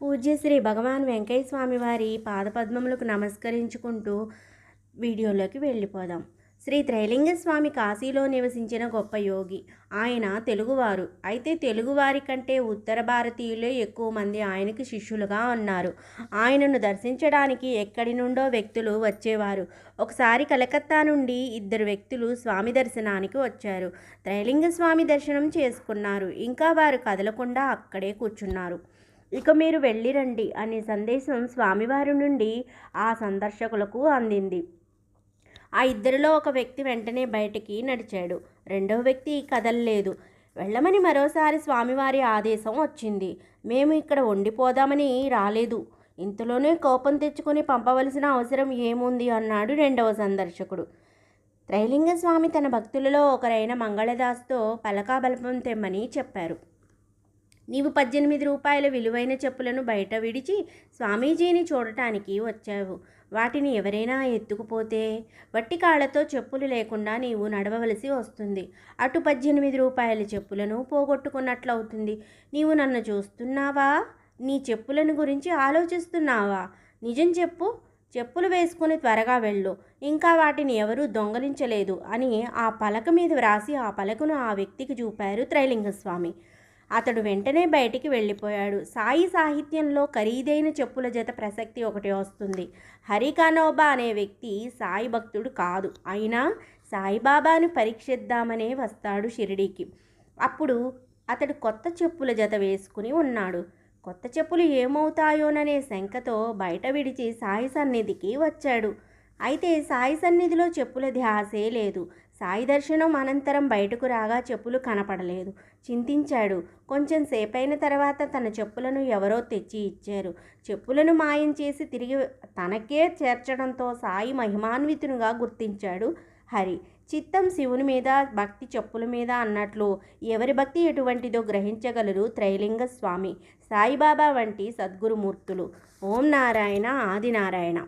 పూజ్య శ్రీ భగవాన్ వెంకయ్య స్వామి వారి పాదపద్మములకు నమస్కరించుకుంటూ వీడియోలోకి వెళ్ళిపోదాం. శ్రీ త్రైలింగ స్వామి కాశీలో నివసించిన గొప్ప యోగి. ఆయన తెలుగువారు. అయితే తెలుగువారి కంటే ఉత్తర భారతీయులే ఎక్కువ మంది ఆయనకి శిష్యులుగా ఉన్నారు. ఆయనను దర్శించడానికి ఎక్కడి నుండో వ్యక్తులు వచ్చేవారు. ఒకసారి కలకత్తా నుండి ఇద్దరు వ్యక్తులు స్వామి దర్శనానికి వచ్చారు. త్రైలింగ స్వామి దర్శనం చేసుకున్నారు. ఇంకా వారు కదలకుండా అక్కడే కూర్చున్నారు. ఇక మీరు వెళ్ళిరండి అనే సందేశం స్వామివారి నుండి ఆ సందర్శకులకు అందింది. ఆ ఇద్దరిలో ఒక వ్యక్తి వెంటనే బయటికి నడిచాడు. రెండవ వ్యక్తి కదలలేదు వెళ్ళమని మరోసారి స్వామివారి ఆదేశం వచ్చింది. మేము ఇక్కడ ఉండిపోదామని రాలేదు. ఇంతలోనే కోపం తెచ్చుకొని పంపవలసిన అవసరం ఏముంది అన్నాడు రెండవ సందర్శకుడు. త్రైలింగ స్వామి తన భక్తులలో ఒకరైన మంగళదాస్తో పలకాబలపం తెమ్మని చెప్పారు. నీవు పద్దెనిమిది రూపాయల విలువైన చెప్పులను బయట విడిచి స్వామీజీని చూడటానికి వచ్చావు. వాటిని ఎవరైనా ఎత్తుకుపోతే వట్టి కాళ్ళతో చెప్పులు లేకుండా నీవు నడవవలసి వస్తుంది. అటు పద్దెనిమిది రూపాయల చెప్పులను పోగొట్టుకున్నట్లవుతుంది. నీవు నన్ను చూస్తున్నావా? నీ చెప్పులను గురించి ఆలోచిస్తున్నావా? నిజం చెప్పు. చెప్పులు వేసుకుని త్వరగా వెళ్ళు. ఇంకా వాటిని ఎవరూ దొంగలించలేదు అని ఆ పలక మీద వ్రాసి ఆ పలకను ఆ వ్యక్తికి చూపారు త్రైలింగస్వామి. అతడు వెంటనే బయటికి వెళ్ళిపోయాడు. సాయి సాహిత్యంలో ఖరీదైన చెప్పుల జత ప్రసక్తి ఒకటి వస్తుంది. హరికానోబా అనే వ్యక్తి సాయి భక్తుడు కాదు. అయినా సాయిబాబాను పరీక్షిద్దామనే వస్తాడు షిరిడీకి. అప్పుడు అతడు కొత్త చెప్పుల జత వేసుకుని ఉన్నాడు. కొత్త చెప్పులు ఏమవుతాయోననే శంకతో బయట విడిచి సాయి సన్నిధికి వచ్చాడు. అయితే సాయి సన్నిధిలో చెప్పుల ధ్యాసే లేదు. సాయి దర్శనం అనంతరం బయటకు రాగా చెప్పులు కనపడలేదు. చింతించాడు. కొంచెం సేపైన తర్వాత తన చెప్పులను ఎవరో తెచ్చి ఇచ్చారు. చెప్పులను మాయం చేసి తిరిగి తనకే చేర్చడంతో సాయి మహిమాన్వితునిగా గుర్తించాడు. హరి చిత్తం శివుని మీద భక్తి చెప్పుల మీద అన్నట్లు ఎవరి భక్తి ఎటువంటిదో గ్రహించగలరు త్రైలింగ స్వామి సాయిబాబా వంటి సద్గురుమూర్తులు. ఓం నారాయణ ఆదినారాయణ